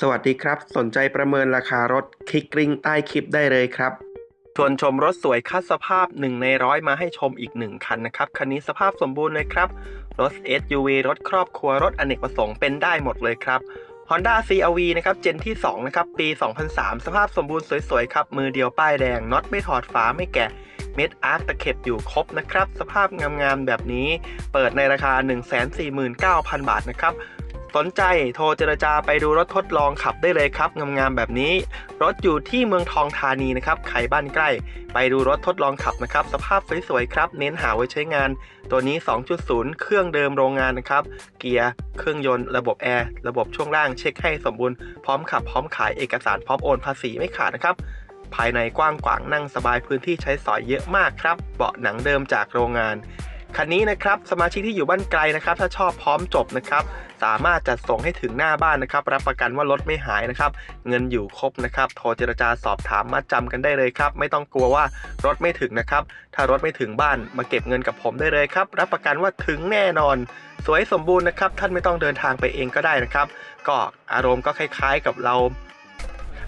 สวัสดีครับ สนใจประเมินราคารถคลิกลิงใต้คลิปได้เลยครับชวนชมรถสวยคัดสภาพ 1 ในร้อยมาให้ชมอีก 1 คันนะครับ คันนี้สภาพสมบูรณ์เลยครับ รถ SUV รถครอบครัวรถอเนกประสงค์เป็นได้หมดเลยครับ Honda CRV นะครับเจนที่ 2 นะครับ ปี 2003 สภาพสมบูรณ์สวยๆ ครับ มือเดียวป้ายแดงน็อตไม่ถอดฝาไม่แกะเม็ดอาร์คตะเข็บอยู่ครบนะครับ สภาพงามๆแบบนี้ เปิดในราคา 149,000 บาทนะครับ สนใจโทรเจรจาไปดูรถทดลองขับได้เลยครับงามๆแบบนี้ รถอยู่ที่เมืองทองธานีนะครับใครบ้านใกล้ ไปดูรถทดลองขับนะครับสภาพสวยๆครับ เน้นหาไว้ใช้งาน ตัวนี้ 2.0 เครื่องเดิมโรงงานนะครับเกียร์เครื่องยนต์ระบบแอร์ระบบช่วงล่างเช็คให้สมบูรณ์พร้อมขับพร้อมขายเอกสารพร้อมโอนภาษีไม่ขาดนะครับภายในกว้างขวางนั่งสบายพื้นที่ใช้สอยเยอะมากครับ เบาะหนังเดิมจากโรงงาน คันนี้นะครับสมาชิกที่อยู่บ้านไกลนะครับ ถ้าชอบพร้อมจบนะครับสามารถจัดส่งให้ถึงหน้าบ้านนะครับ รับประกันว่ารถไม่หายนะครับ เงินอยู่ครบนะครับ โทรเจรจาสอบถามมัดจำกันได้เลยครับ ไม่ต้องกลัวว่ารถไม่ถึงนะครับ ถ้ารถไม่ถึงบ้านมาเก็บเงินกับผมได้เลยครับ รับประกันว่าถึงแน่นอน สวยสมบูรณ์นะครับ ท่านไม่ต้องเดินทางไปเองก็ได้นะครับ ก็อารมณ์ก็คล้าย ๆ กับเรา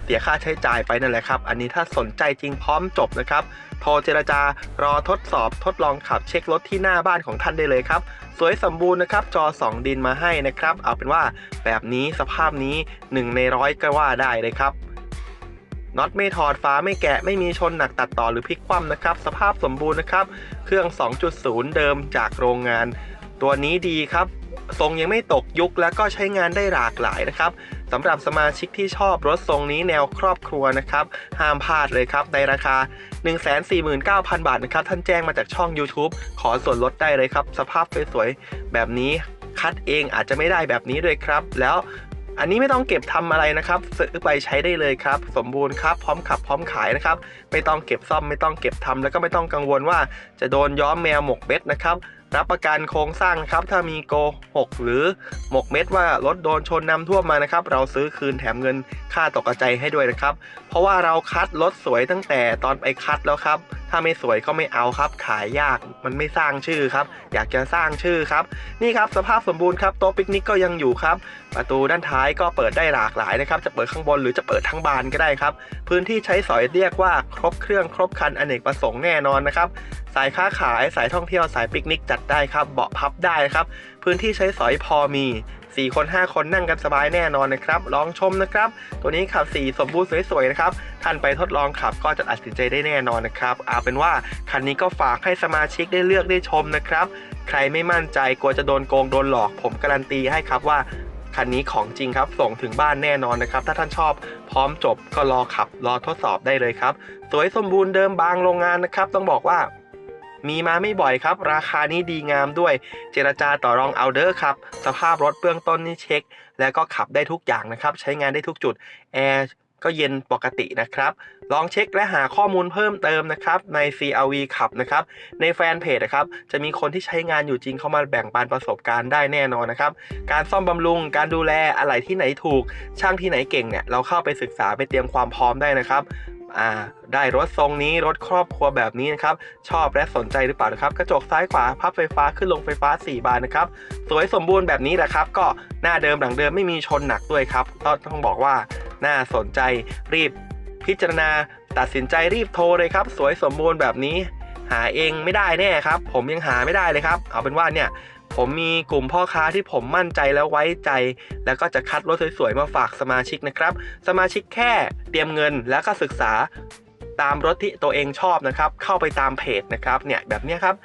เสียค่าใช้จ่ายไปนั่นแหละครับ อันนี้ถ้าสนใจจริงพร้อมจบนะครับ โทรเจรจารอทดสอบทดลองขับเช็ครถที่หน้าบ้านของท่านได้เลยครับ สวยสมบูรณ์นะครับ จอ 2 ดินมาให้นะครับ เอาเป็นว่าแบบนี้สภาพนี้ 1 ในร้อยก็ว่าได้เลยครับน็อตไม่ถอดฟ้าไม่แกะไม่มีชนหนักตัดต่อหรือพลิกคว่ำนะครับ สภาพสมบูรณ์นะครับ เครื่อง 2.0 เดิมจากโรงงาน ตัวนี้ดีครับ ทรงยังไม่ตกยุคแล้วก็ใช้งานได้หลากหลายนะครับ สำหรับสมาชิกที่ชอบรถทรงนี้แนวครอบครัวนะครับห้ามพลาดเลยครับในราคา 149,000 บาทนะครับท่านแจ้งมาจากช่อง YouTube ขอส่วนลดได้เลยครับสภาพสวยๆแบบนี้คัดเองอาจจะไม่ได้แบบนี้ด้วยครับ แล้วอันนี้ไม่ต้องเก็บทำอะไรนะครับซื้อไปใช้ได้เลยครับ สมบูรณ์ครับพร้อมขับพร้อมขายนะครับ ไม่ต้องเก็บซ่อมไม่ต้องเก็บทำแล้วก็ไม่ต้องกังวลว่าจะโดนย้อมแมวหมกเบ็ดนะครับ รับประกันโครงสร้างนะครับถ้ามีโกหกหรือหมกเม็ดว่ารถโดนชนน้ำท่วมมานะครับ เราซื้อคืนแถมเงินค่าตกใจให้ด้วยนะครับ เพราะว่าเราคัดรถสวยตั้งแต่ตอนไปคัดแล้วครับ ถ้าไม่สวยก็ไม่เอาครับ ขายยากมันไม่สร้างชื่อครับ อยากจะสร้างชื่อครับ นี่ครับสภาพสมบูรณ์ครับโต๊ะปิกนิกก็ยังอยู่ครับ ประตูด้านท้ายก็เปิดได้หลากหลายนะครับ จะเปิดข้างบนหรือจะเปิดทั้งบานก็ได้ครับ พื้นที่ใช้สอยเรียกว่าครบเครื่องครบคันอเนกประสงค์แน่นอนนะครับ สายค้าขาย สายท่องเที่ยวสายปิกนิกจัดได้ครับ เบาะพับได้ครับ พื้นที่ใช้สอยพอมี 4 คน 5 คนนั่งกันสบายแน่นอนนะครับ ลองชมนะครับ ตัวนี้ขับ4สมบูรณ์สวยๆนะครับ ท่านไปทดลองขับก็จะตัดสินใจได้แน่นอนนะครับเอาเป็นว่าคันนี้ก็ฝากให้สมาชิกได้เลือกได้ชมนะครับ ใครไม่มั่นใจกลัวจะโดนโกงโดนหลอก ผมการันตีให้ครับว่าคันนี้ของจริงครับ ส่งถึงบ้านแน่นอนนะครับ ถ้าท่านชอบพร้อมจบก็รอขับรอทดสอบได้เลยครับ สวยสมบูรณ์เดิมบางโรงงานนะครับ ต้องบอกว่า มีมาไม่บ่อยครับ ราคานี้ดีงามด้วย เจรจาต่อรองเอาเดอร์ครับ สภาพรถเบื้องต้นนี่เช็ค แล้วก็ขับได้ทุกอย่างนะครับ ใช้งานได้ทุกจุด แอร์ก็เย็นปกตินะครับ ลองเช็คและหาข้อมูลเพิ่มเติมนะครับ ใน CRV ขับนะครับ ในแฟนเพจนะครับ จะมีคนที่ใช้งานอยู่จริงเข้ามาแบ่งปันประสบการณ์ได้แน่นอนนะครับ การซ่อมบำรุง การดูแลอะไรที่ไหนถูก ช่างที่ไหนเก่งเนี่ย เราเข้าไปศึกษาไปเตรียมความพร้อมได้นะครับ อ่าได้รถทรงนี้รถครอบครัวแบบนี้นะครับชอบและสนใจหรือเปล่านะครับ กระจกซ้ายขวาพับไฟฟ้าขึ้นลงไฟฟ้า 4 บานนะครับ สวยสมบูรณ์แบบนี้แหละครับ ก็หน้าเดิมหลังเดิมไม่มีชนหนักด้วยครับต้องบอกว่าน่าสนใจรีบพิจารณาตัดสินใจรีบโทรเลยครับ สวยสมบูรณ์แบบนี้ หาเองไม่ได้แน่ครับ ผมยังหาไม่ได้เลยครับ เอาเป็นว่าเนี่ย ผมมีกลุ่มพ่อค้าที่ผมมั่นใจแล้วไว้ใจ แล้วก็จะคัดรถสวยๆมาฝากสมาชิกนะครับ สมาชิกแค่เตรียมเงินแล้วก็ศึกษาตามรถที่ตัวเองชอบนะครับ เข้าไปตามเพจนะครับเนี่ยแบบนี้ครับ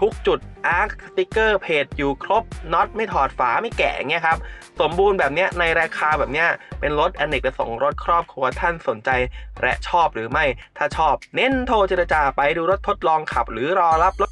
ทุกจุดอาร์คสติกเกอร์เพจอยู่ครบน็อตไม่ถอดฝาไม่แกะเงี้ยครับ สมบูรณ์แบบเนี้ยในราคาแบบเนี้ยเป็นรถอเนกประสงค์รถครอบครัวท่านสนใจ และชอบหรือไม่ ถ้าชอบ เน้นโทรเจรจาไปดูรถทดลองขับ หรือรอรับรถ